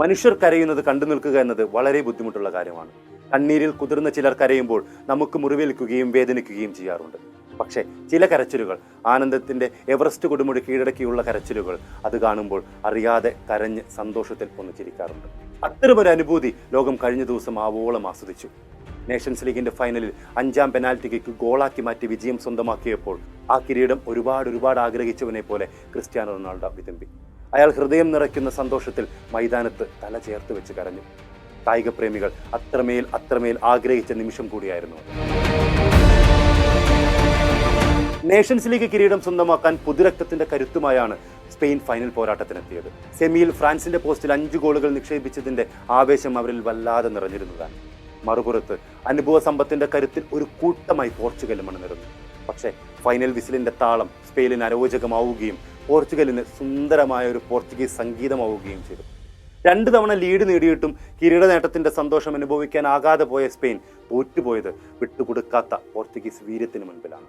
മനുഷ്യർ കരയുന്നത് കണ്ടു നിൽക്കുക എന്നത് വളരെ ബുദ്ധിമുട്ടുള്ള കാര്യമാണ്. കണ്ണീരിൽ കുതിർന്ന ചിലർ കരയുമ്പോൾ നമുക്ക് മുറിവേൽക്കുകയും വേദനിക്കുകയും ചെയ്യാറുണ്ട്. പക്ഷേ ചില കരച്ചിലുകൾ ആനന്ദത്തിന്റെ എവറസ്റ്റ് കൊടുമുടി കീഴടക്കിയുള്ള കരച്ചിലുകൾ അത് കാണുമ്പോൾ അറിയാതെ കരഞ്ഞ് സന്തോഷത്തിൽ ഒന്ന് ചിരിക്കാറുണ്ട്. അത്തരമൊരു അനുഭൂതി ലോകം കഴിഞ്ഞ ദിവസം ആവോളം ആസ്വദിച്ചു. നേഷൻസ് ലീഗിന്റെ ഫൈനലിൽ അഞ്ചാം പെനാൽറ്റി കിക്ക് ഗോളാക്കി മാറ്റി വിജയം സ്വന്തമാക്കിയപ്പോൾ ആ കിരീടം ഒരുപാട് ഒരുപാട് ആഗ്രഹിച്ചവനെ പോലെ ക്രിസ്ത്യാനോ റൊണാൾഡോ വിതമ്പി. അയാൾ ഹൃദയം നിറയ്ക്കുന്ന സന്തോഷത്തിൽ മൈതാനത്ത് തല ചേർത്ത് വെച്ച് കരഞ്ഞു. കായിക പ്രേമികൾ അത്രമേൽ അത്രമേൽ ആഗ്രഹിച്ച നിമിഷം കൂടിയായിരുന്നു നേഷൻസ് ലീഗ് കിരീടം സ്വന്തമാക്കാൻ പുതുരക്തത്തിന്റെ കരുത്തുമായാണ് സ്പെയിൻ ഫൈനൽ പോരാട്ടത്തിനെത്തിയത്. സെമിയിൽ ഫ്രാൻസിന്റെ പോസ്റ്റിൽ അഞ്ച് ഗോളുകൾ നിക്ഷേപിച്ചതിന്റെ ആവേശം അവരിൽ വല്ലാതെ നിറഞ്ഞിരുന്നതാണ്. മറുപുറത്ത് അനുഭവ സമ്പത്തിന്റെ കരുത്തിൽ ഒരു കൂട്ടമായി പോർച്ചുഗലും അണിനിരുന്നു. പക്ഷേ ഫൈനൽ വിസിലിന്റെ താളം സ്പെയിനിന് അരോചകമാവുകയും പോർച്ചുഗലിന് സുന്ദരമായ ഒരു പോർച്ചുഗീസ് സംഗീതമാവുകയും ചെയ്തു. രണ്ട് തവണ ലീഡ് നേടിയിട്ടും കിരീട നേട്ടത്തിന്റെ സന്തോഷം അനുഭവിക്കാനാകാതെ പോയ സ്പെയിൻ തോറ്റുപോയത് വിട്ടുകൊടുക്കാത്ത പോർച്ചുഗീസ് വീര്യത്തിന് മുൻപിലാണ്.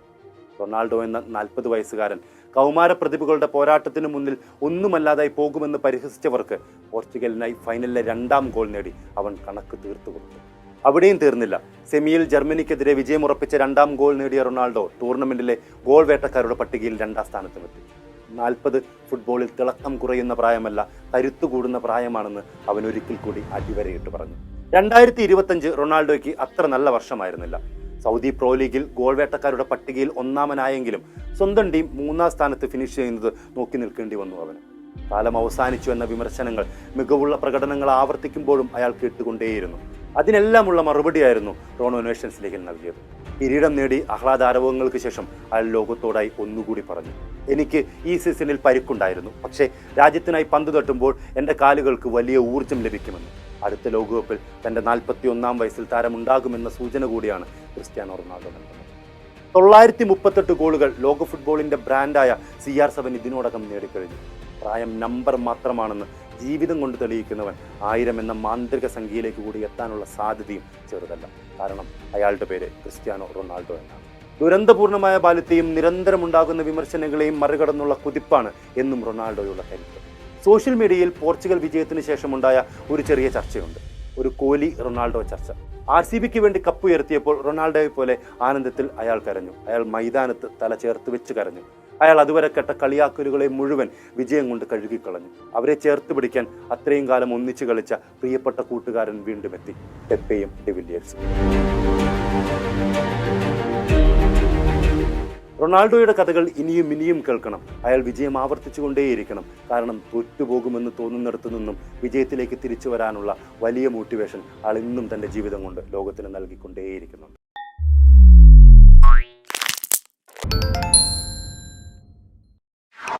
റൊണാൾഡോ എന്ന നാൽപ്പത് വയസ്സുകാരൻ കൗമാര പ്രതിഭകളുടെ പോരാട്ടത്തിന് മുന്നിൽ ഒന്നുമല്ലാതായി പോകുമെന്ന് പരിഹസിച്ചവർക്ക് പോർച്ചുഗലിനായി ഫൈനലിലെ രണ്ടാം ഗോൾ നേടി അവൻ കണക്ക് തീർത്തു കൊടുത്തു. അവിടെയും തീർന്നില്ല. സെമിയിൽ ജർമ്മനിക്കെതിരെ വിജയമുറപ്പിച്ച രണ്ടാം ഗോൾ നേടിയ റൊണാൾഡോ ടൂർണമെന്റിലെ ഗോൾ വേട്ടക്കാരുടെ പട്ടികയിൽ രണ്ടാം സ്ഥാനത്തുമെത്തി. നാൽപ്പത് ഫുട്ബോളിൽ തിളക്കം കുറയുന്ന പ്രായമല്ല കരുത്തു കൂടുന്ന പ്രായമാണെന്ന് അവൻ ഒരിക്കൽ കൂടി അടിവരയിട്ട് പറഞ്ഞു. രണ്ടായിരത്തി ഇരുപത്തഞ്ച് റൊണാൾഡോയ്ക്ക് അത്ര നല്ല വർഷമായിരുന്നില്ല. സൗദി പ്രോ ലീഗിൽ ഗോൾവേട്ടക്കാരുടെ പട്ടികയിൽ ഒന്നാമനായെങ്കിലും സ്വന്തം ടീം മൂന്നാം സ്ഥാനത്ത് ഫിനിഷ് ചെയ്യുന്നത് നോക്കി നിൽക്കേണ്ടി വന്നു അവന്. കാലം അവസാനിച്ചു എന്ന വിമർശനങ്ങൾ മികവുള്ള പ്രകടനങ്ങൾ ആവർത്തിക്കുമ്പോഴും അയാൾ കേട്ടുകൊണ്ടേയിരുന്നു. അതിനെല്ലാമുള്ള മറുപടിയായിരുന്നു റോണോ നേഷൻസ് ലീഗിൽ നൽകിയത്. കിരീടം നേടി ആഹ്ലാദാരവങ്ങൾക്ക് ശേഷം അയാൾ ലോകത്തോടായി ഒന്നുകൂടി പറഞ്ഞു. എനിക്ക് ഈ സീസണിൽ പരിക്കുണ്ടായിരുന്നു. പക്ഷേ രാജ്യത്തിനായി പന്ത് തട്ടുമ്പോൾ എന്റെ കാലുകൾക്ക് വലിയ ഊർജം ലഭിക്കുമെന്ന്. അടുത്ത ലോകകപ്പിൽ തന്റെ നാൽപ്പത്തി ഒന്നാം വയസ്സിൽ താരമുണ്ടാകുമെന്ന സൂചന കൂടിയാണ് ക്രിസ്ത്യാനോ റൊണാൾഡോ നൽകുന്നത്. തൊള്ളായിരത്തി മുപ്പത്തെട്ട് ഗോളുകൾ ലോക ഫുട്ബോളിന്റെ ബ്രാൻഡായ സി ആർ സെവൻ ഇതിനോടകം നേടിക്കഴിഞ്ഞു. പ്രായം നമ്പർ മാത്രമാണെന്ന് ജീവിതം കൊണ്ട് തെളിയിക്കുന്നവൻ ആയിരം എന്ന മാന്ത്രിക സംഖ്യയിലേക്ക് കൂടി എത്താനുള്ള സാധ്യതയും ചെറുതല്ല. കാരണം അയാളുടെ പേര് ക്രിസ്ത്യാനോ റൊണാൾഡോ എന്നാണ്. ദുരന്തപൂർണമായ ബാല്യത്തെയും നിരന്തരമുണ്ടാകുന്ന വിമർശനങ്ങളെയും മറികടന്നുള്ള കുതിപ്പാണ് എന്നും റൊണാൾഡോയുള്ള കരുത്ത്. സോഷ്യൽ മീഡിയയിൽ പോർച്ചുഗൽ വിജയത്തിന് ശേഷമുണ്ടായ ഒരു ചെറിയ ചർച്ചയുണ്ട്. ഒരു കോലി റൊണാൾഡോ ചർച്ച. ആർ സി ബിക്ക് വേണ്ടി കപ്പ് ഉയർത്തിയപ്പോൾ റൊണാൾഡോയെ പോലെ ആനന്ദത്തിൽ അയാൾ കരഞ്ഞു. അയാൾ മൈതാനത്ത് തല ചേർത്ത് വെച്ച് കരഞ്ഞു. അയാൾ അതുവരെ കേട്ട കളിയാക്കലുകളെ മുഴുവൻ വിജയം കൊണ്ട് കഴുകിക്കളഞ്ഞു. അവരെ ചേർത്ത് പിടിക്കാൻ അത്രയും കാലം ഒന്നിച്ചു കളിച്ച പ്രിയപ്പെട്ട കൂട്ടുകാരൻ വീണ്ടും എത്തി. പെപ്പയും ഡിവില്ലിയേഴ്സും റൊണാൾഡോയുടെ കഥകൾ ഇനിയും ഇനിയും കേൾക്കണം. അയാൾ വിജയം ആവർത്തിച്ചുകൊണ്ടേയിരിക്കണം. കാരണം തോറ്റുപോകുമെന്ന് തോന്നുന്നിടത്തു നിന്നും വിജയത്തിലേക്ക് തിരിച്ചു വരാനുള്ള വലിയ മോട്ടിവേഷൻ അയാൾ ഇന്നും തന്റെ ജീവിതം കൊണ്ട് ലോകത്തിന് നൽകിക്കൊണ്ടേയിരിക്കുന്നുണ്ട്.